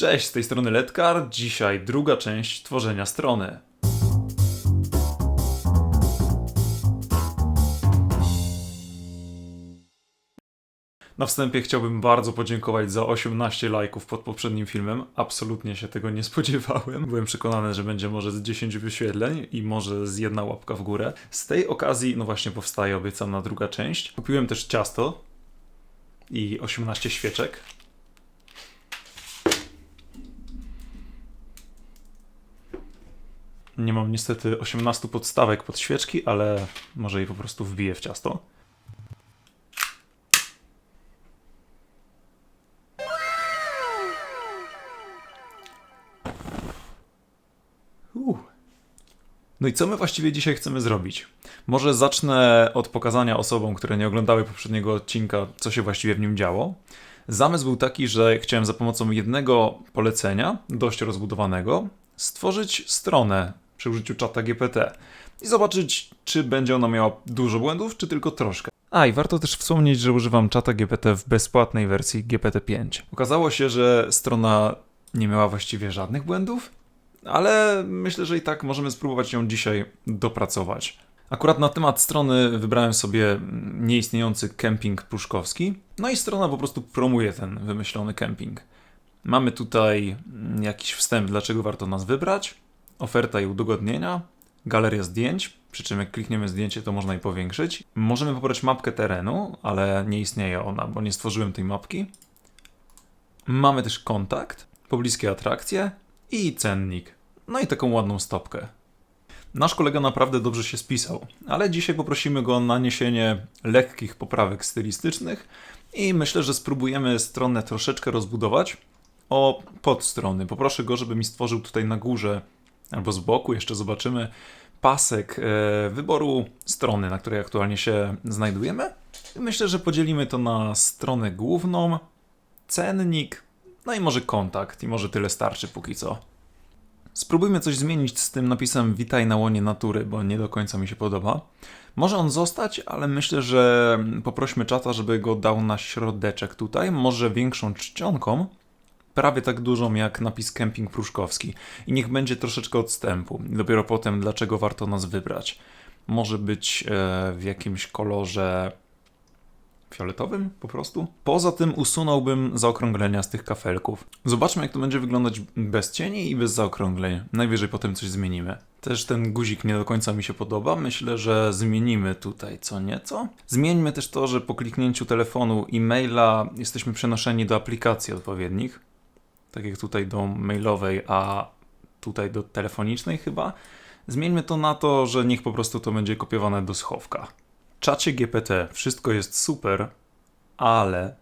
Cześć, z tej strony Letkar. Dzisiaj druga część tworzenia strony. Na wstępie chciałbym bardzo podziękować za 18 lajków pod poprzednim filmem. Absolutnie się tego nie spodziewałem. Byłem przekonany, że będzie może z 10 wyświetleń i może z jedna łapka w górę. Z tej okazji, no właśnie, powstaje obiecana druga część. Kupiłem też ciasto i 18 świeczek. Nie mam niestety 18 podstawek pod świeczki, ale może je po prostu wbiję w ciasto. No i co my właściwie dzisiaj chcemy zrobić? Może zacznę od pokazania osobom, które nie oglądały poprzedniego odcinka, co się właściwie w nim działo. Zamysł był taki, że chciałem za pomocą jednego polecenia, dość rozbudowanego, stworzyć stronę przy użyciu czata GPT i zobaczyć, czy będzie ona miała dużo błędów, czy tylko troszkę. A i warto też wspomnieć, że używam czata GPT w bezpłatnej wersji GPT-5. Okazało się, że strona nie miała właściwie żadnych błędów, ale myślę, że i tak możemy spróbować ją dzisiaj dopracować. Akurat na temat strony wybrałem sobie nieistniejący kemping pruszkowski, no i strona po prostu promuje ten wymyślony kemping. Mamy tutaj jakiś wstęp, dlaczego warto nas wybrać, oferta i udogodnienia, galeria zdjęć, przy czym jak klikniemy zdjęcie, to można je powiększyć. Możemy pobrać mapkę terenu, ale nie istnieje ona, bo nie stworzyłem tej mapki. Mamy też kontakt, pobliskie atrakcje i cennik. No i taką ładną stopkę. Nasz kolega naprawdę dobrze się spisał, ale dzisiaj poprosimy go o naniesienie lekkich poprawek stylistycznych i myślę, że spróbujemy stronę troszeczkę rozbudować o podstrony. Poproszę go, żeby mi stworzył tutaj na górze albo z boku, jeszcze zobaczymy, pasek e, wyboru strony, na której aktualnie się znajdujemy. Myślę, że podzielimy to na stronę główną, cennik, no i może kontakt, i może tyle starczy póki co. Spróbujmy coś zmienić z tym napisem Witaj na łonie natury, bo nie do końca mi się podoba. Może on zostać, ale myślę, że poprośmy czata, żeby go dał na środeczek tutaj, może większą czcionką, prawie tak dużą jak napis Kemping Pruszkowski. I niech będzie troszeczkę odstępu. Dopiero potem, dlaczego warto nas wybrać. Może być e, w jakimś kolorze fioletowym po prostu. Poza tym usunąłbym zaokrąglenia z tych kafelków. Zobaczmy, jak to będzie wyglądać bez cieni i bez zaokrągleń. Najwyżej potem coś zmienimy. Też ten guzik nie do końca mi się podoba. Myślę, że zmienimy tutaj co nieco. Zmieńmy też to, że po kliknięciu telefonu i maila jesteśmy przenoszeni do aplikacji odpowiednich. Tak jak tutaj do mailowej, a tutaj do telefonicznej chyba. Zmieńmy to na to, że niech po prostu to będzie kopiowane do schowka czacie GPT wszystko jest super, ale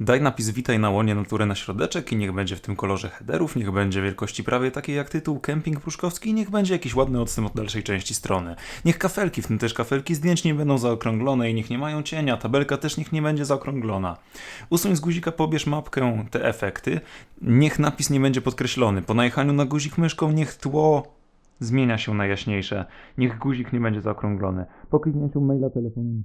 daj napis witaj na łonie natury na środeczek i niech będzie w tym kolorze headerów, niech będzie wielkości prawie takiej jak tytuł Kemping Pruszkowski i niech będzie jakiś ładny odstęp od dalszej części strony. Niech kafelki, w tym też kafelki zdjęć nie będą zaokrąglone i niech nie mają cienia, tabelka też niech nie będzie zaokrąglona. Usuń z guzika, pobierz mapkę te efekty, niech napis nie będzie podkreślony. Po najechaniu na guzik myszką niech tło zmienia się na jaśniejsze. Niech guzik nie będzie zaokrąglony. Po kliknięciu maila telefonu.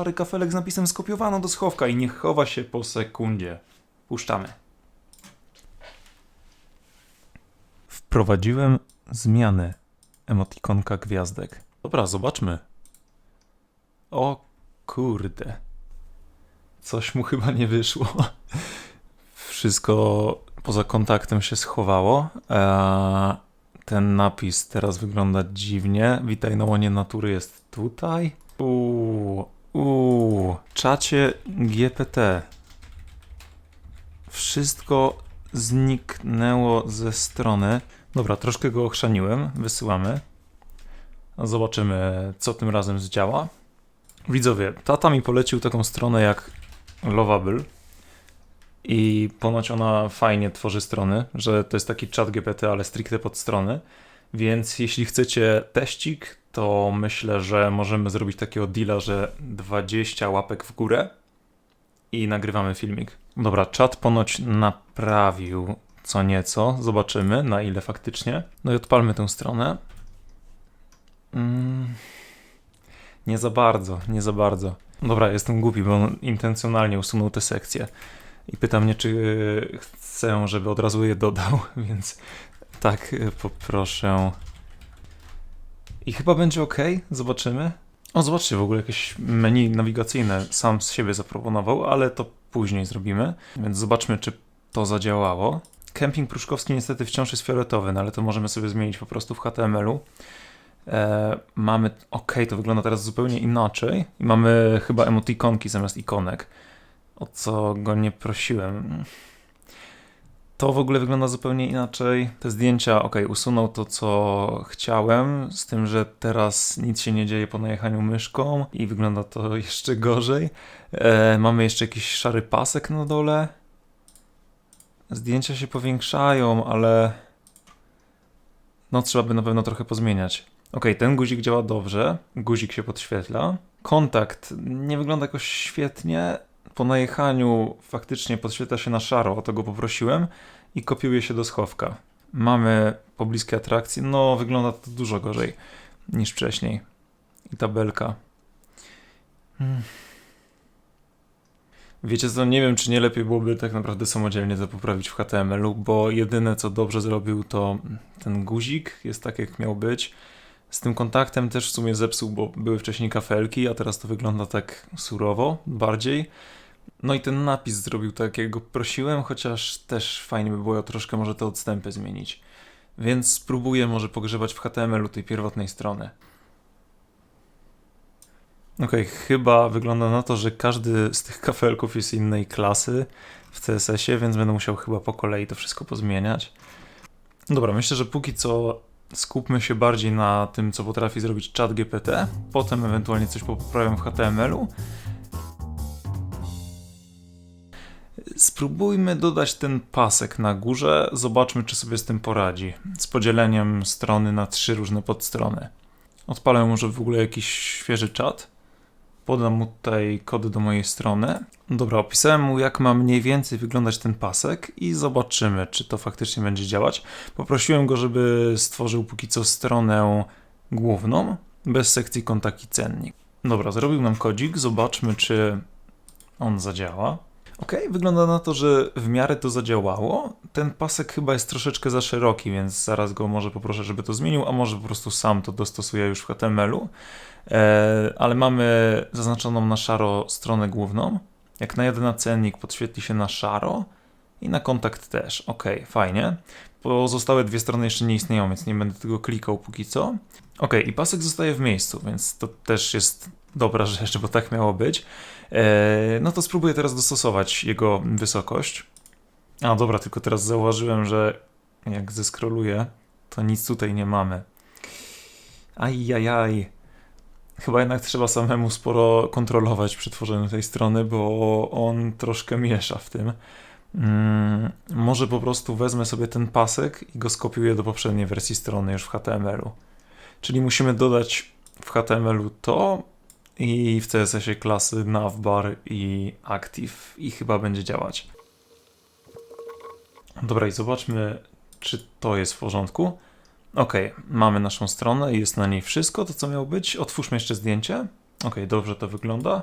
Szary kafelek z napisem skopiowano do schowka i niech chowa się po sekundzie. Puszczamy. Wprowadziłem zmiany emotikonka gwiazdek. Dobra, zobaczmy. O kurde. Coś mu chyba nie wyszło wszystko poza kontaktem się schowało. Eee, ten napis teraz wygląda dziwnie. Witaj na łonie natury jest tutaj. Uuu, uuu, czacie GPT. Wszystko zniknęło ze strony. Dobra, troszkę go ochrzaniłem. Wysyłamy. Zobaczymy, co tym razem zdziała. Widzowie, tata mi polecił taką stronę jak Lovable i ponoć ona fajnie tworzy strony, że to jest taki chat GPT, ale stricte pod strony. Więc jeśli chcecie teścik, to myślę, że możemy zrobić takiego deala, że 20 łapek w górę i nagrywamy filmik. Dobra, czat ponoć naprawił co nieco. Zobaczymy, na ile faktycznie. No i odpalmy tę stronę. Mm, nie za bardzo, nie za bardzo. Dobra, jestem głupi, bo on intencjonalnie usunął te sekcje. I pyta mnie, czy chcę, żeby od razu je dodał, więc tak, y, poproszę. I chyba będzie ok, zobaczymy. O, zobaczcie, w ogóle jakieś menu nawigacyjne sam z siebie zaproponował, ale to później zrobimy, więc zobaczmy, czy to zadziałało. Kemping Pruszkowski niestety wciąż jest fioletowy, no ale to możemy sobie zmienić po prostu w HTML-u. E, mamy, ok, to wygląda teraz zupełnie inaczej. I mamy chyba emotikonki zamiast ikonek, o co go nie prosiłem. To w ogóle wygląda zupełnie inaczej. Te zdjęcia, ok, usunął to, co chciałem, z tym, że teraz nic się nie dzieje po najechaniu myszką i wygląda to jeszcze gorzej. E, mamy jeszcze jakiś szary pasek na dole. Zdjęcia się powiększają, ale no trzeba by na pewno trochę pozmieniać. Ok, ten guzik działa dobrze, guzik się podświetla. Kontakt nie wygląda jakoś świetnie. Po najechaniu faktycznie podświetla się na szaro, o to go poprosiłem i kopiuje się do schowka. Mamy pobliskie atrakcje, no wygląda to dużo gorzej niż wcześniej. I tabelka. Hmm. Wiecie co, nie wiem czy nie lepiej byłoby tak naprawdę samodzielnie to poprawić w HTML-u, bo jedyne co dobrze zrobił to ten guzik, jest tak jak miał być. Z tym kontaktem też w sumie zepsuł, bo były wcześniej kafelki, a teraz to wygląda tak surowo bardziej. No i ten napis zrobił tak, jak go prosiłem, chociaż też fajnie by było troszkę może te odstępy zmienić. Więc spróbuję może pogrzebać w HTML-u tej pierwotnej strony. Ok, chyba wygląda na to, że każdy z tych kafelków jest innej klasy w CSS-ie, więc będę musiał chyba po kolei to wszystko pozmieniać. Dobra, myślę, że póki co skupmy się bardziej na tym, co potrafi zrobić chat GPT. Potem ewentualnie coś poprawiam w HTML-u. Spróbujmy dodać ten pasek na górze. Zobaczmy, czy sobie z tym poradzi. Z podzieleniem strony na trzy różne podstrony. Odpalę może w ogóle jakiś świeży czat. Podam mu tutaj kody do mojej strony. Dobra, opisałem mu, jak ma mniej więcej wyglądać ten pasek i zobaczymy, czy to faktycznie będzie działać. Poprosiłem go, żeby stworzył póki co stronę główną, bez sekcji kontakt i cennik. Dobra, zrobił nam kodzik, zobaczmy, czy on zadziała. Ok, wygląda na to, że w miarę to zadziałało. Ten pasek chyba jest troszeczkę za szeroki, więc zaraz go może poproszę, żeby to zmienił, a może po prostu sam to dostosuję już w HTML-u. E, ale mamy zaznaczoną na szaro stronę główną. Jak najadę na cennik, podświetli się na szaro i na kontakt też. Ok, fajnie. Pozostałe dwie strony jeszcze nie istnieją, więc nie będę tego klikał póki co. Ok, i pasek zostaje w miejscu, więc to też jest dobra rzecz, bo tak miało być. E, no to spróbuję teraz dostosować jego wysokość. A dobra, tylko teraz zauważyłem, że jak zeskroluję, to nic tutaj nie mamy. Ajajaj. Chyba jednak trzeba samemu sporo kontrolować przy tworzeniu tej strony, bo on troszkę miesza w tym. Hmm, może po prostu wezmę sobie ten pasek i go skopiuję do poprzedniej wersji strony już w HTML-u. Czyli musimy dodać w HTML-u to i w CSS-ie klasy navbar i active i chyba będzie działać. Dobra i zobaczmy, czy to jest w porządku. Ok, mamy naszą stronę i jest na niej wszystko, to co miało być. Otwórzmy jeszcze zdjęcie. Ok, dobrze to wygląda.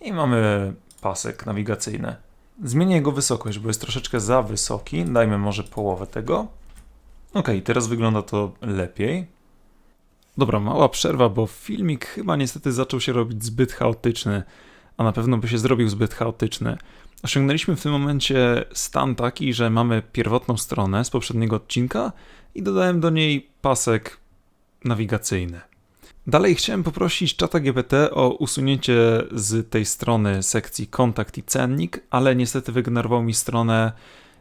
I mamy pasek nawigacyjny. Zmienię jego wysokość, bo jest troszeczkę za wysoki. Dajmy może połowę tego. Ok, teraz wygląda to lepiej. Dobra, mała przerwa, bo filmik chyba niestety zaczął się robić zbyt chaotyczny, a na pewno by się zrobił zbyt chaotyczny. Osiągnęliśmy w tym momencie stan taki, że mamy pierwotną stronę z poprzedniego odcinka i dodałem do niej pasek nawigacyjny. Dalej chciałem poprosić czata GPT o usunięcie z tej strony sekcji kontakt i cennik, ale niestety wygenerował mi stronę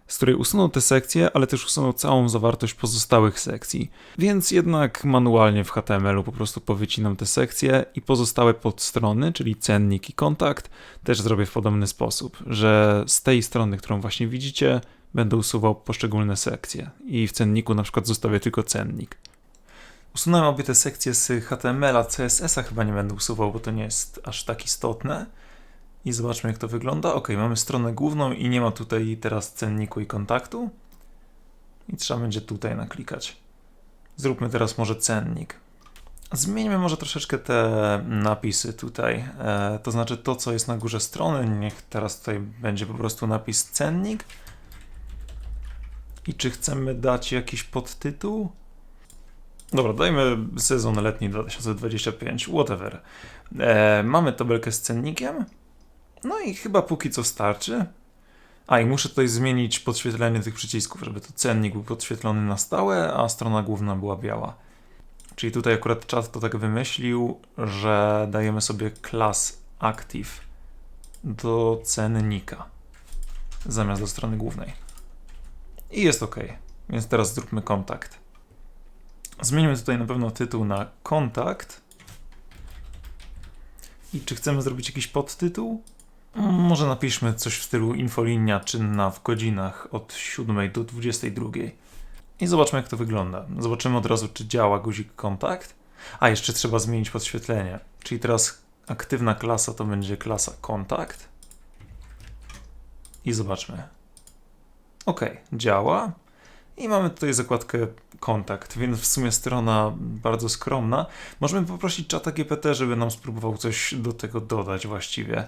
z której usunął te sekcje, ale też usunął całą zawartość pozostałych sekcji. Więc jednak manualnie w HTML-u po prostu powycinam te sekcje i pozostałe podstrony, czyli cennik i kontakt, też zrobię w podobny sposób, że z tej strony, którą właśnie widzicie, będę usuwał poszczególne sekcje i w cenniku na przykład zostawię tylko cennik. Usunąłem obie te sekcje z HTML-a, CSS-a chyba nie będę usuwał, bo to nie jest aż tak istotne. I zobaczmy, jak to wygląda. Ok, mamy stronę główną i nie ma tutaj teraz cenniku i kontaktu. I trzeba będzie tutaj naklikać. Zróbmy teraz może cennik. Zmieńmy może troszeczkę te napisy tutaj. E, to znaczy to, co jest na górze strony, niech teraz tutaj będzie po prostu napis cennik. I czy chcemy dać jakiś podtytuł? Dobra, dajmy sezon letni 2025, whatever. E, mamy tabelkę z cennikiem. No i chyba póki co starczy. A i muszę tutaj zmienić podświetlenie tych przycisków, żeby to cennik był podświetlony na stałe, a strona główna była biała. Czyli tutaj akurat czat to tak wymyślił, że dajemy sobie class active do cennika zamiast do strony głównej. I jest ok. Więc teraz zróbmy kontakt. Zmienimy tutaj na pewno tytuł na kontakt. I czy chcemy zrobić jakiś podtytuł? Może napiszmy coś w stylu infolinia czynna w godzinach od 7 do 22. I zobaczmy, jak to wygląda. Zobaczymy od razu, czy działa guzik kontakt. A, jeszcze trzeba zmienić podświetlenie. Czyli teraz aktywna klasa to będzie klasa kontakt. I zobaczmy. Ok, działa. I mamy tutaj zakładkę kontakt, więc w sumie strona bardzo skromna. Możemy poprosić czata GPT, żeby nam spróbował coś do tego dodać właściwie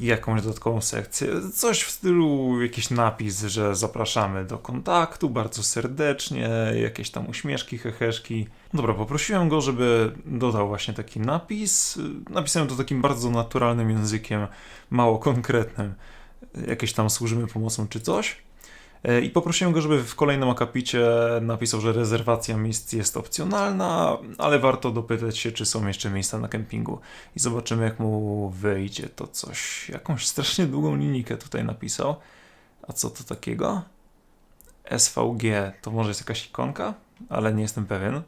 jakąś dodatkową sekcję. Coś w stylu jakiś napis, że zapraszamy do kontaktu bardzo serdecznie, jakieś tam uśmieszki, heheszki. Dobra, poprosiłem go, żeby dodał właśnie taki napis. Napisałem to takim bardzo naturalnym językiem, mało konkretnym. Jakieś tam służymy pomocą czy coś. E, I poprosiłem go, żeby w kolejnym akapicie napisał, że rezerwacja miejsc jest opcjonalna, ale warto dopytać się, czy są jeszcze miejsca na kempingu. I zobaczymy, jak mu wyjdzie to coś. Jakąś strasznie długą linijkę tutaj napisał. A co to takiego? SVG to może jest jakaś ikonka, ale nie jestem pewien.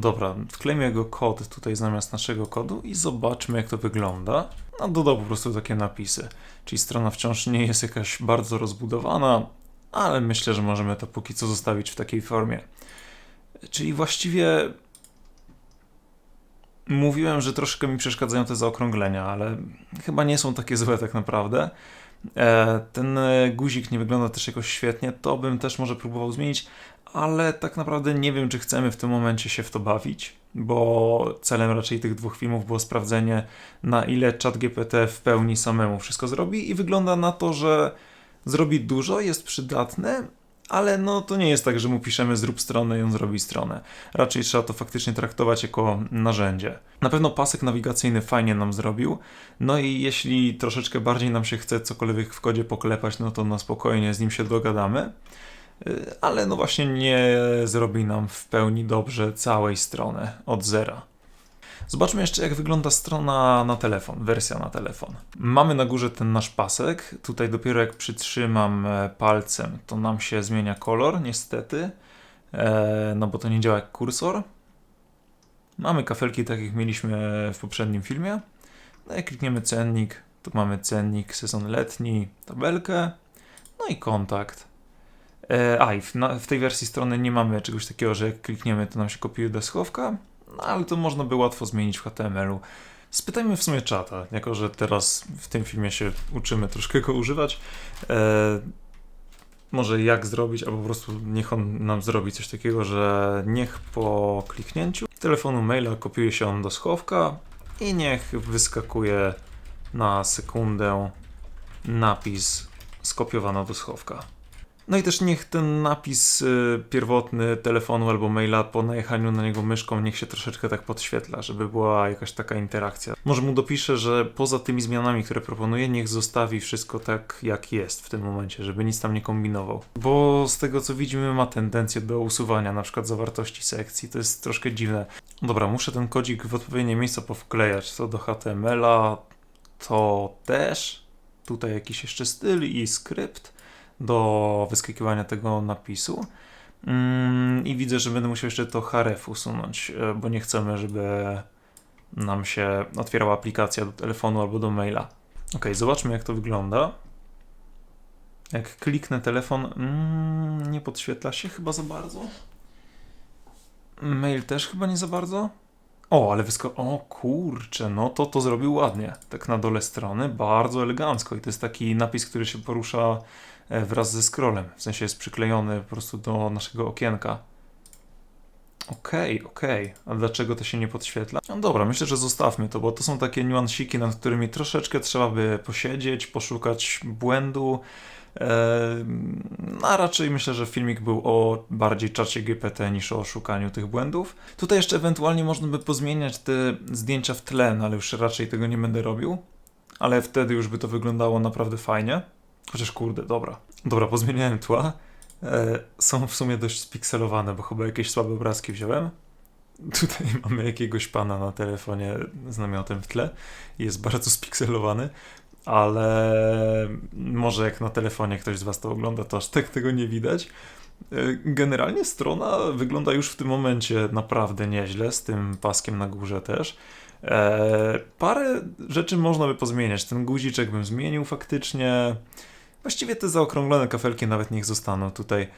Dobra, wklejmy jego kod tutaj zamiast naszego kodu i zobaczmy, jak to wygląda. No, dodał po prostu takie napisy. Czyli strona wciąż nie jest jakaś bardzo rozbudowana, ale myślę, że możemy to póki co zostawić w takiej formie. Czyli właściwie mówiłem, że troszkę mi przeszkadzają te zaokrąglenia, ale chyba nie są takie złe tak naprawdę. E, ten guzik nie wygląda też jakoś świetnie, to bym też może próbował zmienić, ale tak naprawdę nie wiem, czy chcemy w tym momencie się w to bawić, bo celem raczej tych dwóch filmów było sprawdzenie, na ile ChatGPT w pełni samemu wszystko zrobi i wygląda na to, że zrobi dużo, jest przydatne, ale no to nie jest tak, że mu piszemy zrób stronę i on zrobi stronę. Raczej trzeba to faktycznie traktować jako narzędzie. Na pewno pasek nawigacyjny fajnie nam zrobił, no i jeśli troszeczkę bardziej nam się chce cokolwiek w kodzie poklepać, no to na spokojnie z nim się dogadamy. Y, ale no właśnie nie zrobi nam w pełni dobrze całej strony od zera. Zobaczmy jeszcze, jak wygląda strona na telefon, wersja na telefon. Mamy na górze ten nasz pasek. Tutaj dopiero jak przytrzymam e, palcem, to nam się zmienia kolor, niestety. E, no bo to nie działa jak kursor. Mamy kafelki, tak jak mieliśmy w poprzednim filmie. No jak klikniemy cennik, to mamy cennik, sezon letni, tabelkę, no i kontakt. E, a i w, na, w, tej wersji strony nie mamy czegoś takiego, że jak klikniemy, to nam się kopiuje do schowka, no ale to można by łatwo zmienić w HTML-u. Spytajmy w sumie czata, jako że teraz w tym filmie się uczymy troszkę go używać. E, może jak zrobić, albo po prostu niech on nam zrobi coś takiego, że niech po kliknięciu telefonu maila kopiuje się on do schowka i niech wyskakuje na sekundę napis skopiowano do schowka. No i też niech ten napis y, pierwotny telefonu albo maila po najechaniu na niego myszką niech się troszeczkę tak podświetla, żeby była jakaś taka interakcja. Może mu dopiszę, że poza tymi zmianami, które proponuję, niech zostawi wszystko tak jak jest w tym momencie, żeby nic tam nie kombinował. Bo z tego co widzimy ma tendencję do usuwania na przykład zawartości sekcji, to jest troszkę dziwne. Dobra, muszę ten kodzik w odpowiednie miejsca powklejać, to do HTML-a, to też. Tutaj jakiś jeszcze styl i skrypt do wyskakiwania tego napisu. Mm, I widzę, że będę musiał jeszcze to href usunąć, e, bo nie chcemy, żeby nam się otwierała aplikacja do telefonu albo do maila. Ok, zobaczmy jak to wygląda. Jak kliknę telefon, mm, nie podświetla się chyba za bardzo. Mail też chyba nie za bardzo. O, ale wysko... O kurczę, no to to zrobił ładnie. Tak na dole strony, bardzo elegancko. I to jest taki napis, który się porusza wraz ze scrollem. W sensie jest przyklejony po prostu do naszego okienka. Okej, okej. A dlaczego to się nie podświetla? No dobra, myślę, że zostawmy to, bo to są takie niuansiki, nad którymi troszeczkę trzeba by posiedzieć, poszukać błędu. Eee, no, a raczej myślę, że filmik był o bardziej czacie GPT niż o szukaniu tych błędów. Tutaj jeszcze ewentualnie można by pozmieniać te zdjęcia w tle, no ale już raczej tego nie będę robił. Ale wtedy już by to wyglądało naprawdę fajnie. Chociaż kurde, dobra. Dobra, pozmieniałem tła. E, są w sumie dość spikselowane, bo chyba jakieś słabe obrazki wziąłem. Tutaj mamy jakiegoś pana na telefonie z namiotem w tle. Jest bardzo spikselowany, ale może jak na telefonie ktoś z Was to ogląda, to aż tak tego nie widać. E, Generalnie strona wygląda już w tym momencie naprawdę nieźle, z tym paskiem na górze też. E, parę rzeczy można by pozmieniać. Ten guziczek bym zmienił faktycznie. Właściwie te zaokrąglone kafelki nawet niech zostaną tutaj.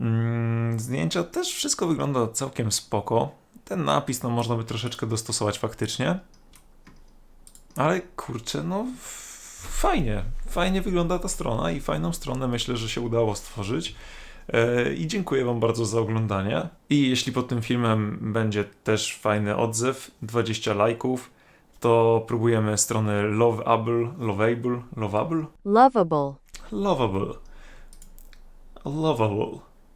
Mm, zdjęcia też wszystko wygląda całkiem spoko. Ten napis no można by troszeczkę dostosować faktycznie. Ale kurczę, no fajnie. Fajnie wygląda ta strona i fajną stronę myślę, że się udało stworzyć. E, I dziękuję Wam bardzo za oglądanie. I jeśli pod tym filmem będzie też fajny odzew, 20 lajków, to próbujemy strony Loveable, Loveable, Loveable, lovable. Lovable. Lovable.